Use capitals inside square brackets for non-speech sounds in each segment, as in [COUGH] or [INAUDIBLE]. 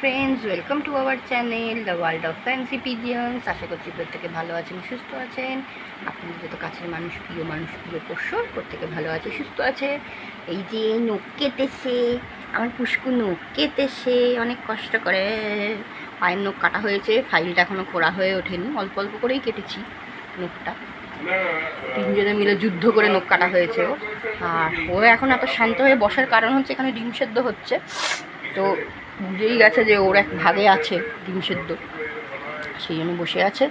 Friends welcome to our channel the world of fancy pigeons আশা করছি প্রত্যেকে ভালো আছেন, সুস্থ আছেন। আপনাদের যত কাছের মানুষ, প্রিয় মানুষ, প্রিয় পোষ্য, প্রত্যেকে ভালো আছে, সুস্থ আছে। এই যে নখ কেটেছে, আমার পুষ্কু নখ কেটেছে, অনেক কষ্ট করে পায়ের নখ কাটা হয়েছে, ফাইলটা এখনও করা হয়ে ওঠেনি, অল্প অল্প করেই কেটেছি নখটা। তিনজনে মিলে যুদ্ধ করে নখ কাটা হয়েছে আর ও এখন এত শান্ত হয়ে বসার কারণ হচ্ছে এখানে ডিম সেদ্ধ হচ্ছে। তো বুঝেই গেছে যে ওর এক ভাগে আছে ডিম সেদ্ধ। সেই জন্য বসে আছে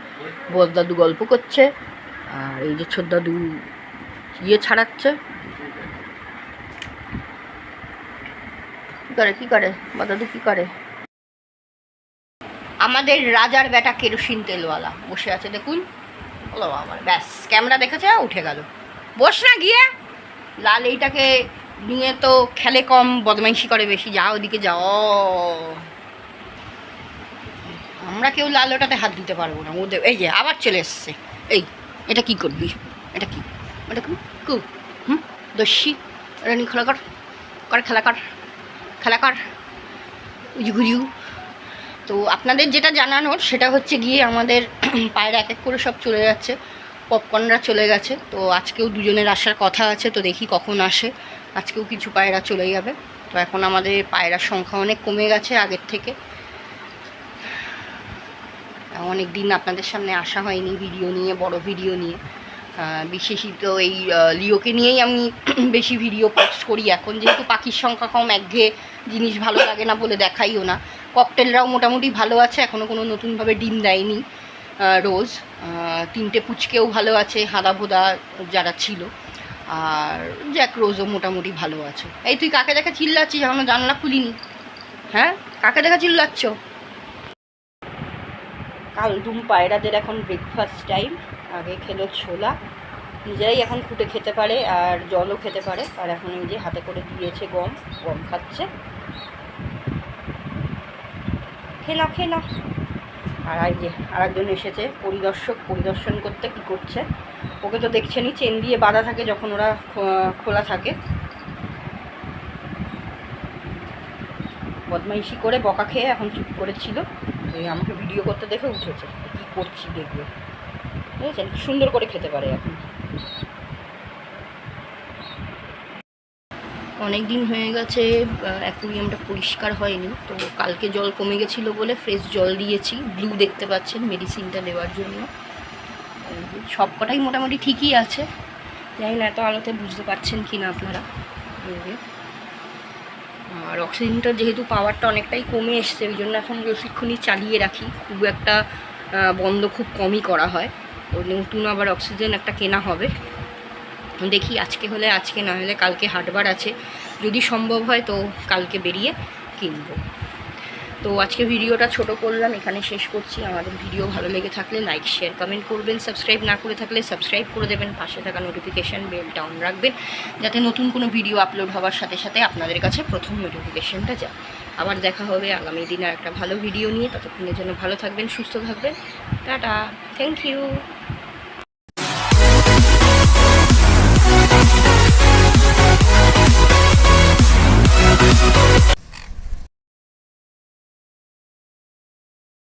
বদ দাদু গল্প করছে, আর এই যে ছোট দাদু ইয়ে ছাড়াচ্ছে। কী করে কী করে? বদাদু কী করে? আমাদের রাজার বেটা কেরোসিন তেলওয়ালা। বসে আছে দেখুন। বলো আমার ব্যাস, ক্যামেরা দেখেছে, উঠে গেল। বস না গিয়ে, লাল এইটাকে নিয়ে তো খেলে কম, বদমাইশি করে বেশি, যা ওদিকে যাও। আমরা কেউ লাল ওটাতে হাত দিতে পারব না। ওদের এই যে, আবার চলে এসছে। এই, এটা কি করবি? এটা কি? এটা কি? হুম? দস্যি। এটা নিয়ে খেলা কর। কর, খেলা কর। খেলা কর। উজু গুজু তো আপনাদের যেটা জানানোর, সেটা হচ্ছে গিয়ে আমাদের পায়ের এক এক করে সব চলে যাচ্ছে। পপকর্নরা চলে গেছে, তো আজকেও দুজনের আসার কথা আছে, তো দেখি কখন আসে। আজকেও কিছু পায়রা চলে যাবে। তো এখন আমাদের পায়রার সংখ্যা অনেক কমে গেছে আগের থেকে। অনেক দিন আপনাদের সামনে আসা হয়নি, ভিডিও নিয়ে, বড় ভিডিও নিয়ে। বিশেষিত এই লিওকে নিয়েই আমি [CLEARS THROAT] বেশি ভিডিও পোস্ট করি এখন। যেহেতু পাখির সংখ্যা কম একঘেয়ে জিনিস ভালো লাগে না বলে দেখাইও না। ককটেলরাও মোটামুটি ভালো আছে এখনও কোনো নতুনভাবে ডিম দেয়নি। রোজ তিনটে পুচকেও ভালো আছে, হাদা ভোদা যারা ছিল। আর জ্যাক রোজও মোটামুটি ভালো আছে। এই তুই কাকে দেখা চিল্লাচ্ছিস? এখনও জানলা খুলিনি। হ্যাঁ? কাকে দেখা চিল্লাচ্ছ? কালদুম পায়রাদের এখন ব্রেকফাস্ট টাইম আগে খেলো ছোলা। নিজেরাই এখন ফুটে খেতে পারে, আর জলও খেতে পারে। আর এখন এই যে হাতে করে দিয়েছে গম গম খাচ্ছে। খেলা খেলা। আর এই যে আরেকজন এসেছে, পরিদর্শক, পরিদর্শন করতে কি করছে? ওকে তো দেখছেনই, চেন দিয়ে বাঁধা থাকে যখন ওরা খোলা থাকে। বদমাইশি করে বকা খেয়ে এখন চুপ করেছিল। আমাকে ভিডিও করতে দেখে উঠেছে, কী করছি দেখবে। বুঝেছেন? সুন্দর করে খেতে পারে এখন। অনেক দিন হয়ে গেছে অ্যাকুরিয়ামটা পরিষ্কার হয়নি। তো কালকে জল কমে গেছিল বলে ফ্রেশ জল দিয়েছি। ব্লু দেখতে পাচ্ছেন মেডিসিনটা দেওয়ার জন্য। সব কটাই মোটামুটি ঠিকই আছে। জানি না, এত আলোতে বুঝতে পারছেন কি না আপনারা আর অক্সিজেনটার যেহেতু পাওয়ারটা অনেকটাই কমে এসছে, ওই জন্য এখন বেশিক্ষণই চালিয়ে রাখি। খুব একটা বন্ধ খুব কমই করা হয়। তো নতুন আবার অক্সিজেন একটা কেনা হবে। দেখি আজকে হলে, আজকে না হলে কালকে হাটবার আছে। যদি সম্ভব হয় তো কালকে বেরিয়ে কিনবো। তো আজকে ভিডিওটা ছোট করলাম, এখানে শেষ করছি। আমাদের ভিডিও ভালো লেগে থাকলে লাইক শেয়ার কমেন্ট করবেন। সাবস্ক্রাইব না করে থাকলে সাবস্ক্রাইব করে দেবেন। পাশে থাকা নোটিফিকেশান বেলটা অন রাখবেন, যাতে নতুন কোনো ভিডিও আপলোড হওয়ার সাথে সাথে আপনাদের কাছে প্রথম নোটিফিকেশানটা যায়। আবার দেখা হবে আগামী দিনে একটা ভালো ভিডিও নিয়ে। ততক্ষণের জন্য ভালো থাকবেন, সুস্থ থাকবেন। Tata thank you